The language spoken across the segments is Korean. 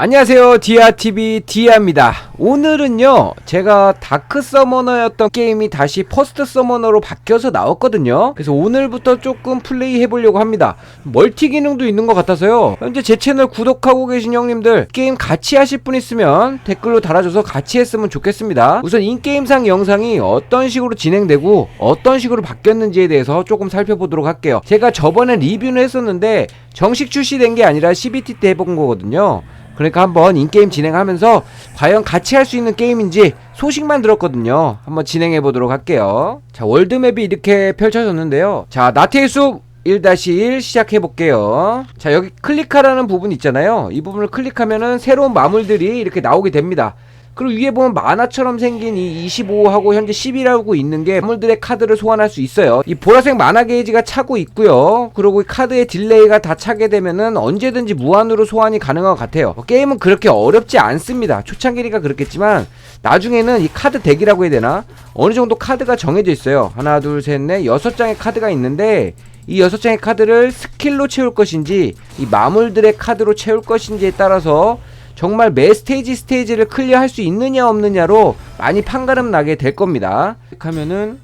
안녕하세요. 디아TV 디아입니다. 오늘은요 제가 다크 서머너였던 게임이 다시 퍼스트 서머너로 바뀌어서 나왔거든요. 그래서 오늘부터 조금 플레이 해보려고 합니다. 멀티 기능도 있는 것 같아서요. 현재 제 채널 구독하고 계신 형님들 게임 같이 하실 분 있으면 댓글로 달아줘서 같이 했으면 좋겠습니다. 우선 인게임상 영상이 어떤 식으로 진행되고 어떤 식으로 바뀌었는지에 대해서 조금 살펴보도록 할게요. 제가 저번에 리뷰는 했었는데 정식 출시된 게 아니라 CBT 때 해본 거거든요 그러니까 한번 인게임 진행하면서 과연 같이 할 수 있는 게임인지 소식만 들었거든요. 한번 진행해 보도록 할게요. 자, 월드맵이 이렇게 펼쳐졌는데요. 자, 나태의 숲 1-1 시작해 볼게요. 자, 여기 클릭하라는 부분 있잖아요. 이 부분을 클릭하면은 새로운 마물들이 이렇게 나오게 됩니다. 그리고 위에 보면 만화처럼 생긴 이 25하고 현재 10이라고 있는 게 마물들의 카드를 소환할 수 있어요. 이 보라색 만화 게이지가 차고 있고요. 그리고 이 카드의 딜레이가 다 차게 되면은 언제든지 무한으로 소환이 가능한 것 같아요. 어, 게임은 그렇게 어렵지 않습니다. 초창기니까 그렇겠지만 나중에는 이 카드 덱이라고 해야 되나? 어느 정도 카드가 정해져 있어요. 하나, 둘, 셋, 넷, 여섯 장의 카드가 있는데 이 여섯 장의 카드를 스킬로 채울 것인지 이 마물들의 카드로 채울 것인지에 따라서 정말 매 스테이지 스테이지를 클리어할 수 있느냐 없느냐로 많이 판가름 나게 될 겁니다. 클릭하면은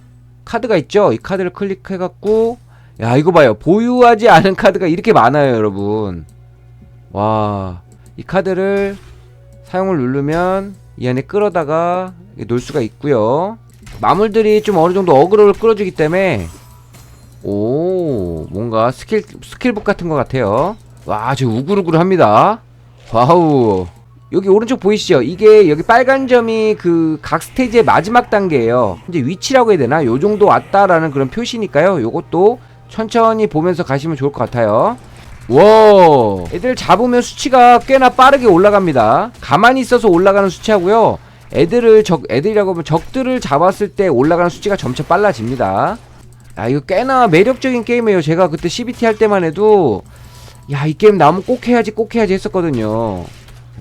카드가 있죠. 이 카드를 클릭해 갖고 야 이거 봐요. 보유하지 않은 카드가 이렇게 많아요, 여러분. 와, 이 카드를 사용을 누르면 이 안에 끌어다가 놓을 수가 있고요. 마물들이 좀 어느 정도 어그로를 끌어주기 때문에 오 뭔가 스킬 스킬북 같은 것 같아요. 와, 저 우글우글합니다. 와우. 여기 오른쪽 보이시죠? 이게 여기 빨간 점이 그 각 스테이지의 마지막 단계예요. 이제 위치라고 해야 되나? 요 정도 왔다라는 그런 표시니까요. 요것도 천천히 보면서 가시면 좋을 것 같아요. 와, 애들 잡으면 수치가 꽤나 빠르게 올라갑니다. 가만히 있어서 올라가는 수치하고요. 애들을 적 애들이라고 하면 적들을 잡았을 때 올라가는 수치가 점차 빨라집니다. 아, 이거 꽤나 매력적인 게임이에요. 제가 그때 CBT 할 때만 해도 야, 이 게임 나오면 꼭 해야지, 꼭 해야지 했었거든요.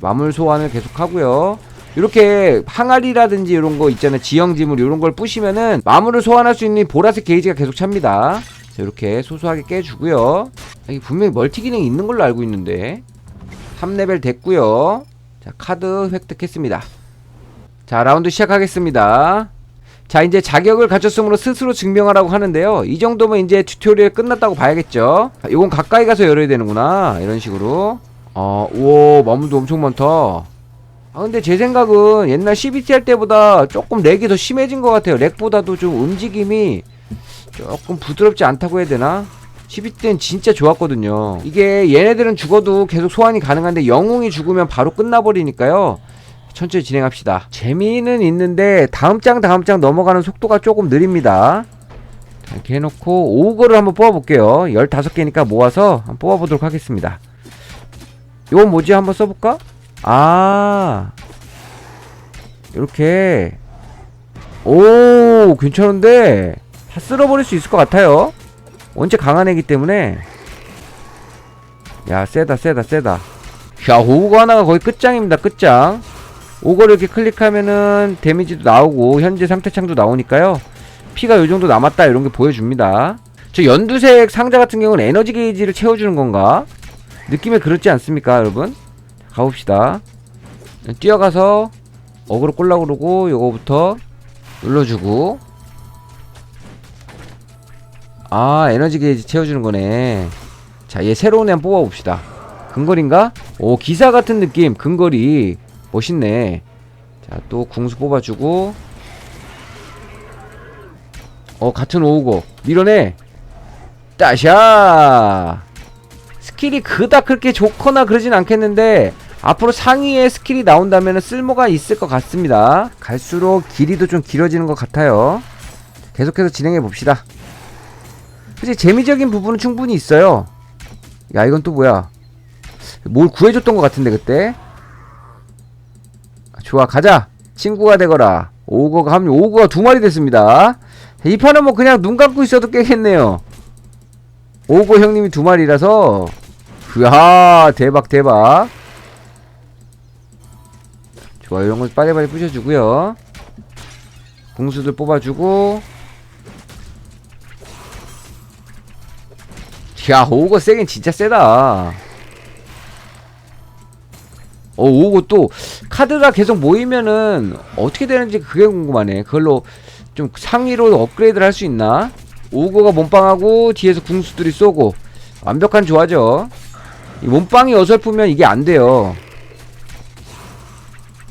마물 소환을 계속 하고요. 이렇게 항아리라든지 이런 거 있잖아요. 지형지물 이런 걸 부시면은 마물을 소환할 수 있는 보라색 게이지가 계속 찹니다. 자, 이렇게 소소하게 깨주고요. 여기 분명히 멀티 기능이 있는 걸로 알고 있는데 3레벨 됐고요. 자, 카드 획득했습니다. 자, 라운드 시작하겠습니다. 자 이제 자격을 가졌으므로 스스로 증명하라고 하는데요. 이 정도면 이제 튜토리얼 끝났다고 봐야겠죠? 아, 이건 가까이 가서 열어야 되는구나. 이런 식으로. 어 우와 마물도 엄청 많다. 아 근데 제 생각은 옛날 CBT 할 때보다 조금 렉이 더 심해진 것 같아요. 렉보다도 좀 움직임이 조금 부드럽지 않다고 해야 되나? CBT 때는 진짜 좋았거든요. 이게 얘네들은 죽어도 계속 소환이 가능한데 영웅이 죽으면 바로 끝나버리니까요 천천히 진행합시다. 재미는 있는데 다음 장 다음 장 넘어가는 속도가 조금 느립니다. 자, 이렇게 해놓고 오거를 한번 뽑아볼게요. 15개니까 모아서 한번 뽑아보도록 하겠습니다. 이건 뭐지? 한번 써볼까? 아 이렇게 오 괜찮은데 다 쓸어버릴 수 있을 것 같아요. 원체 강한 애기 때문에 야 세다 세다 세다 야 오거 하나가 거의 끝장입니다 끝장 오거를 이렇게 클릭하면은 데미지도 나오고 현재 상태창도 나오니까요. 피가 요정도 남았다 이런게 보여줍니다. 저 연두색 상자 같은 경우는 에너지 게이지를 채워주는 건가? 느낌에 그렇지 않습니까 여러분? 가봅시다. 뛰어가서 어그로 꼴라고 그러고 요거부터 눌러주고. 아 에너지 게이지 채워주는 거네. 자 얘 새로운 애 한번 뽑아봅시다. 근거리인가? 오 기사 같은 느낌. 근거리 멋있네. 자 또 궁수 뽑아주고. 어 같은 오우고. 밀어내. 따샤! 스킬이 그닥 그렇게 좋거나 그러진 않겠는데 앞으로 상위의 스킬이 나온다면 쓸모가 있을 것 같습니다. 갈수록 길이도 좀 길어지는 것 같아요. 계속해서 진행해 봅시다. 솔직히 재미적인 부분은 충분히 있어요. 야 이건 또 뭐야? 뭘 구해줬던 것 같은데 그때 좋아 가자. 친구가 되거라. 오거가 한 오거가 두 마리 됐습니다. 이 판은 뭐 그냥 눈 감고 있어도 깨겠네요. 오거 형님이 두 마리라서. 으하 대박 대박. 좋아 이런 거 빨리빨리 부셔주고요. 궁수들 뽑아주고. 야 오거 세긴 진짜 세다 어 오고 또 카드가 계속 모이면은 어떻게 되는지 그게 궁금하네. 그걸로 좀 상위로 업그레이드를 할 수 있나? 오고가 몸빵하고 뒤에서 궁수들이 쏘고. 완벽한 조화죠. 이 몸빵이 어설프면 이게 안 돼요.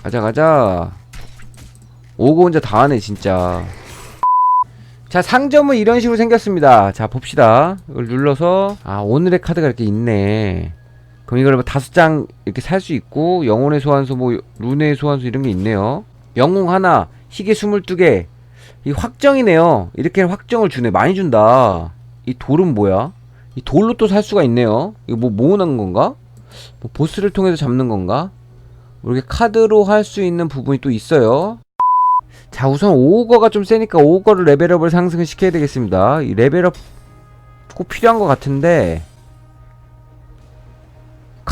가자 가자. 오고 혼자 다 하네 진짜. 자 상점은 이런 식으로 생겼습니다. 자 봅시다. 이걸 눌러서 아 오늘의 카드가 이렇게 있네 그럼 이걸 뭐 다섯 장 이렇게 살 수 있고 영혼의 소환수 뭐 룬의 소환수 이런 게 있네요. 영웅 하나 희귀 22개. 이 확정이네요. 이렇게 확정을 주네. 많이 준다. 이 돌은 뭐야? 이 돌로 또 살 수가 있네요. 이거 뭐 모으는 건가? 뭐 보스를 통해서 잡는 건가? 뭐 이렇게 카드로 할 수 있는 부분이 또 있어요. 자 우선 오거가 좀 세니까 오거를 레벨업을 상승을 시켜야 되겠습니다. 이 레벨업 꼭 필요한 것 같은데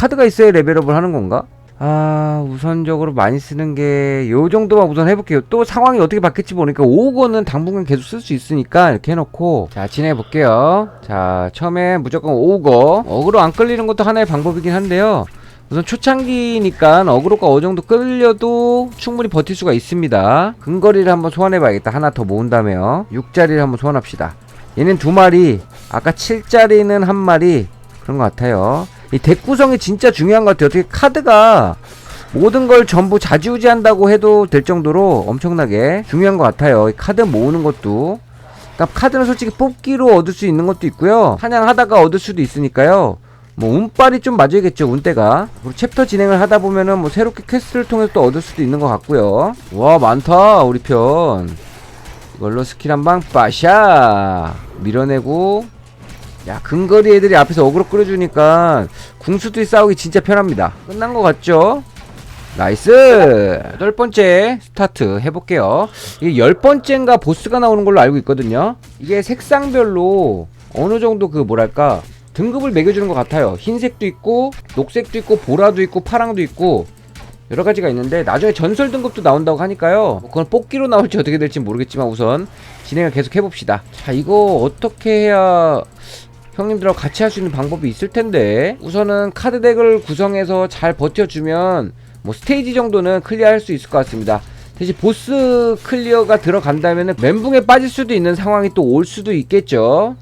카드가 있어야 레벨업을 하는 건가? 아 우선적으로 많이 쓰는 게 요 정도만 우선 해볼게요. 또 상황이 어떻게 바뀔지 모르니까 5호거는 당분간 계속 쓸 수 있으니까 이렇게 해놓고. 자 진행해 볼게요. 자 처음에 무조건 5호 어그로 안 끌리는 것도 하나의 방법이긴 한데요. 우선 초창기니까 어그로가 어느 정도 끌려도 충분히 버틸 수가 있습니다. 근거리를 한번 소환해 봐야겠다. 하나 더 모은다며 6자리를 한번 소환합시다. 얘는 두 마리 아까 7자리는 한 마리 그런 것 같아요 이 덱 구성이 진짜 중요한 것 같아요. 어떻게 카드가 모든 걸 전부 좌지우지한다고 해도 될 정도로 엄청나게 중요한 것 같아요. 이 카드 모으는 것도. 그러니까 카드는 솔직히 뽑기로 얻을 수 있는 것도 있고요. 사냥하다가 얻을 수도 있으니까요. 뭐 운빨이 좀 맞아야겠죠 운때가 그리고 챕터 진행을 하다 보면은 뭐 새롭게 퀘스트를 통해서 또 얻을 수도 있는 것 같고요 와 많다 우리 편 이걸로 스킬 한 방 빠샤 밀어내고 야 근거리 애들이 앞에서 어그로 끌어주니까 궁수들이 싸우기 진짜 편합니다. 끝난 것 같죠? 나이스! 여덟 번째 스타트 해볼게요. 이게 열 번째인가 보스가 나오는 걸로 알고 있거든요. 이게 색상별로 어느 정도 그 뭐랄까 등급을 매겨주는 것 같아요. 흰색도 있고 녹색도 있고 보라도 있고 파랑도 있고 여러 가지가 있는데 나중에 전설 등급도 나온다고 하니까요. 뭐 그건 뽑기로 나올지 어떻게 될지 모르겠지만 우선 진행을 계속 해봅시다. 자 이거 어떻게 해야 형님들하고 같이 할 수 있는 방법이 있을 텐데 우선은 카드 덱을 구성해서 잘 버텨주면 뭐 스테이지 정도는 클리어할 수 있을 것 같습니다. 대신 보스 클리어가 들어간다면 멘붕에 빠질 수도 있는 상황이 또 올 수도 있겠죠.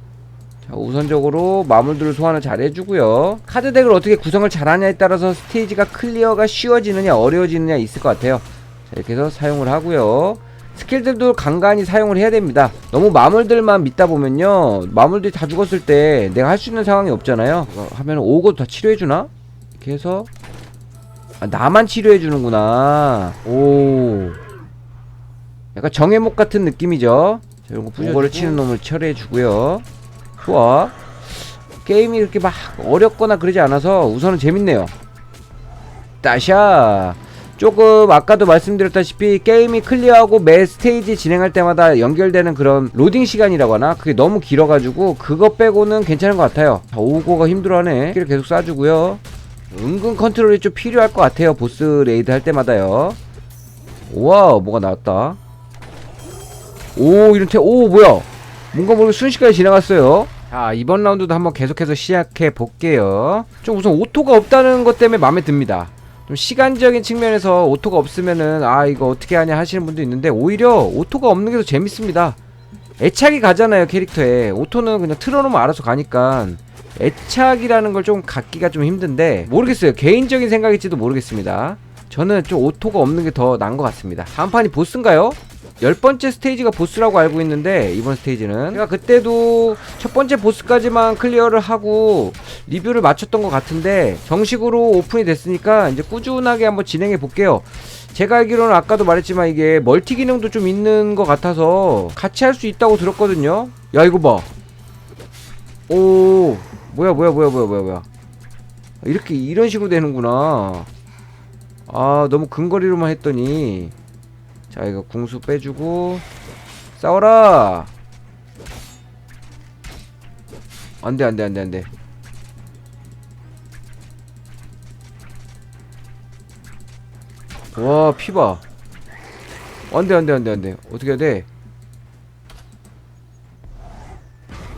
자 우선적으로 마물들을 소환을 잘 해주고요. 카드 덱을 어떻게 구성을 잘하냐에 따라서 스테이지가 클리어가 쉬워지느냐 어려워지느냐 있을 것 같아요. 자 이렇게 해서 사용을 하고요 스킬들도 간간히 사용을 해야 됩니다. 너무 마물들만 믿다 보면요. 마물들이 다 죽었을 때 내가 할 수 있는 상황이 없잖아요. 어, 하면 오고 다 치료해주나? 이렇게 해서 아, 나만 치료해주는구나. 오. 약간 정해목 같은 느낌이죠. 자, 이런 거 부셔거를 치는 놈을 처리해주고요. 좋아. 게임이 그렇게 막 어렵거나 그러지 않아서 우선은 재밌네요. 따샤. 조금 아까도 말씀드렸다시피 게임이 클리어하고 매 스테이지 진행할 때마다 연결되는 그런 로딩 시간이라고 하나? 그게 너무 길어가지고 그거 빼고는 괜찮은 것 같아요. 자, 오고가 힘들어하네. 스킬을 계속 쏴주고요. 은근 컨트롤이 좀 필요할 것 같아요 보스 레이드 할 때마다요. 우와 뭐가 나왔다? 오 이런 태오 뭐야? 뭔가 모르게 순식간에 지나갔어요. 자 이번 라운드도 한번 계속해서 시작해 볼게요. 좀 우선 오토가 없다는 것 때문에 마음에 듭니다 좀 시간적인 측면에서 오토가 없으면은 아 이거 어떻게 하냐 하시는 분도 있는데 오히려 오토가 없는 게 더 재밌습니다. 애착이 가잖아요 캐릭터에. 오토는 그냥 틀어놓으면 알아서 가니까. 애착이라는 걸 좀 갖기가 좀 힘든데 모르겠어요. 개인적인 생각일지도 모르겠습니다. 저는 좀 오토가 없는 게 더 나은 것 같습니다. 다음 판이 보스인가요? 열 번째 스테이지가 보스라고 알고 있는데 이번 스테이지는 제가 그때도 첫 번째 보스까지만 클리어를 하고 리뷰를 마쳤던 것 같은데 정식으로 오픈이 됐으니까 이제 꾸준하게 한번 진행해 볼게요. 제가 알기로는 아까도 말했지만 이게 멀티 기능도 좀 있는 것 같아서 같이 할 수 있다고 들었거든요. 야 이거 봐. 오 뭐야 뭐야 뭐야 뭐야 뭐야 뭐야 이렇게 이런 식으로 되는구나. 아 너무 근거리로만 했더니 자 이거 궁수 빼주고. 싸워라! 안돼 안돼 안돼 안돼. 와 피봐 안돼 안돼 안돼 안돼. 어떻게 해야 돼?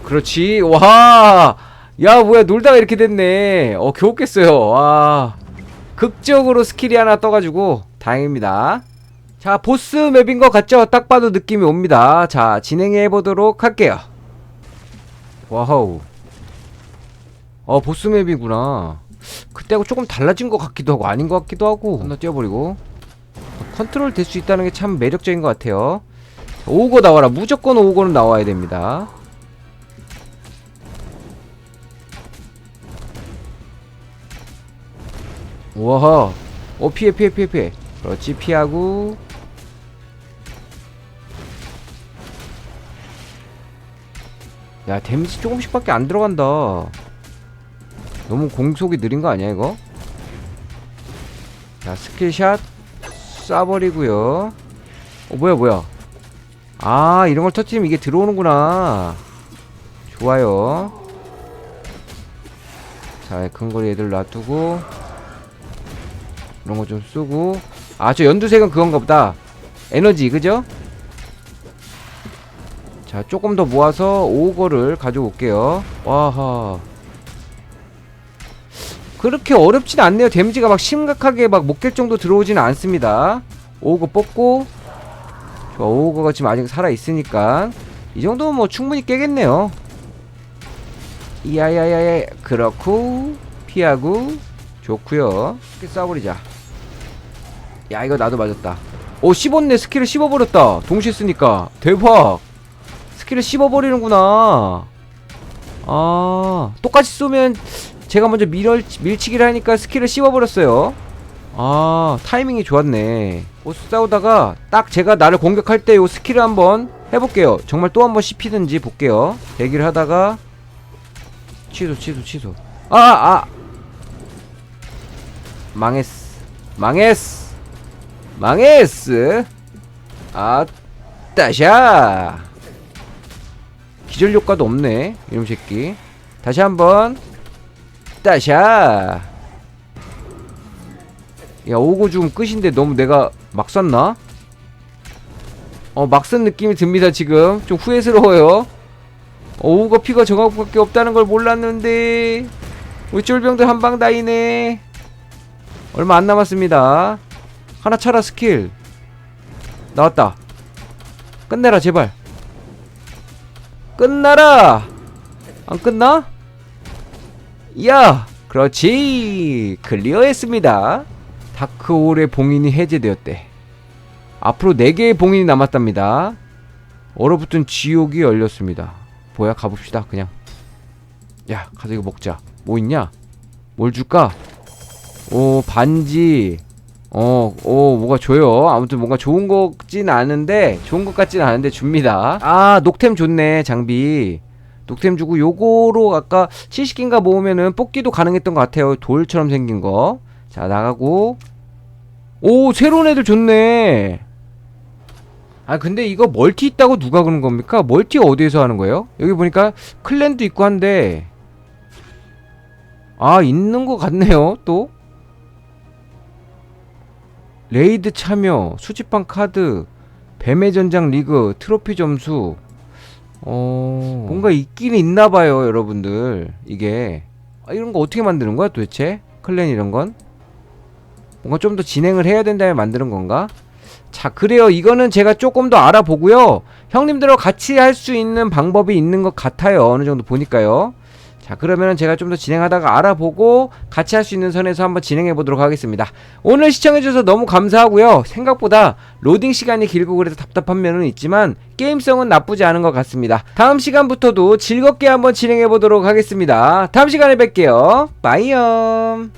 그렇지. 와 야 뭐야. 놀다가 이렇게 됐네. 어 겨우 깼어요. 와. 극적으로 스킬이 하나 떠가지고 다행입니다. 자, 보스 맵인 것 같죠? 딱 봐도 느낌이 옵니다. 자, 진행해 보도록 할게요. 와우. 어, 보스 맵이구나. 그때하고 조금 달라진 것 같기도 하고 아닌 것 같기도 하고. 하나 뛰어버리고. 컨트롤 될 수 있다는 게 참 매력적인 것 같아요. 오고 나와라. 무조건 오고는 나와야 됩니다. 우와. 오 피해 피해 피해 피해. 그렇지 피하고. 야 데미지 조금씩밖에 안 들어간다. 너무 공속이 느린 거 아니야 이거? 자 스킬샷 쏴버리고요. 어 뭐야 뭐야? 아 이런 걸 터치면 이게 들어오는구나. 좋아요. 자 근거리 애들 놔두고 이런 거 좀 쓰고 아 저 연두색은 그건가 보다. 에너지 그죠? 자 조금 더 모아서 오거를 가져올게요. 와하. 그렇게 어렵진 않네요. 데미지가 막 심각하게 막 못 깰 정도 들어오지는 않습니다. 오거 뽑고 좋아 오거가 지금 아직 살아 있으니까 이 정도면 뭐 충분히 깨겠네요. 야야야야 그렇고 피하고 좋구요. 이렇게 쏴버리자. 야 이거 나도 맞았다. 오 씹었네 스킬을 씹어버렸다. 동시에 쓰니까 대박. 스킬을 씹어버리는구나. 아 똑같이 쏘면 제가 먼저 밀, 밀치기를 하니까 스킬을 씹어버렸어요. 아, 타이밍이 좋았네. 보스 싸우다가 딱 제가 나를 공격할 때 요 스킬을 한번 해볼게요. 정말 또 한번 씹히든지 볼게요. 대기를 하다가 취소, 취소, 취소. 아, 아! 망했어. 망했어. 망했어. 아, 따샤. 기절 효과도 없네. 이놈 새끼. 다시 한번. 따샤 야 오고 죽으면 끝인데 너무 내가 막 쐈나? 어 막 쓴 느낌이 듭니다 지금 좀 후회스러워요 어, 오우가 피가 저거밖에 없다는 걸 몰랐는데 우리 쫄병들 한방 다이네 얼마 안 남았습니다 하나 차라 스킬 나왔다 끝내라 제발 끝나라 안 끝나? 야! 그렇지! 클리어했습니다. 다크홀의 봉인이 해제되었대. 앞으로 4개의 봉인이 남았답니다. 얼어붙은 지옥이 열렸습니다. 뭐야, 가봅시다, 그냥. 야, 가서 이거 먹자. 뭐 있냐? 뭘 줄까? 오, 반지. 어, 오, 뭐가 줘요. 아무튼 뭔가 좋은 것 같진 않은데, 좋은 것 같진 않은데 줍니다. 아, 녹템 좋네, 장비. 녹템 주고 요거로 아까 70개인가 모으면은 뽑기도 가능했던 것 같아요 돌처럼 생긴 거 자 나가고 오 새로운 애들 좋네 아 근데 이거 멀티 있다고 누가 그런 겁니까? 멀티 어디에서 하는 거예요? 여기 보니까 클랜도 있고 한데 아 있는 것 같네요 또 레이드 참여 수집방 카드 뱀의 전장 리그 트로피 점수. 어 뭔가 있긴 있나 봐요 여러분들. 이게. 아, 이런 거 어떻게 만드는 거야 도대체? 클랜 이런 건? 뭔가 좀 더 진행을 해야 된다면 만드는 건가? 자 그래요. 이거는 제가 조금 더 알아보고요. 형님들하고 같이 할 수 있는 방법이 있는 것 같아요. 어느 정도 보니까요 자 그러면은 제가 좀 더 진행하다가 알아보고 같이 할 수 있는 선에서 한번 진행해 보도록 하겠습니다. 오늘 시청해 주셔서 너무 감사하고요. 생각보다 로딩 시간이 길고 그래서 답답한 면은 있지만 게임성은 나쁘지 않은 것 같습니다. 다음 시간부터도 즐겁게 한번 진행해 보도록 하겠습니다. 다음 시간에 뵐게요. 빠이염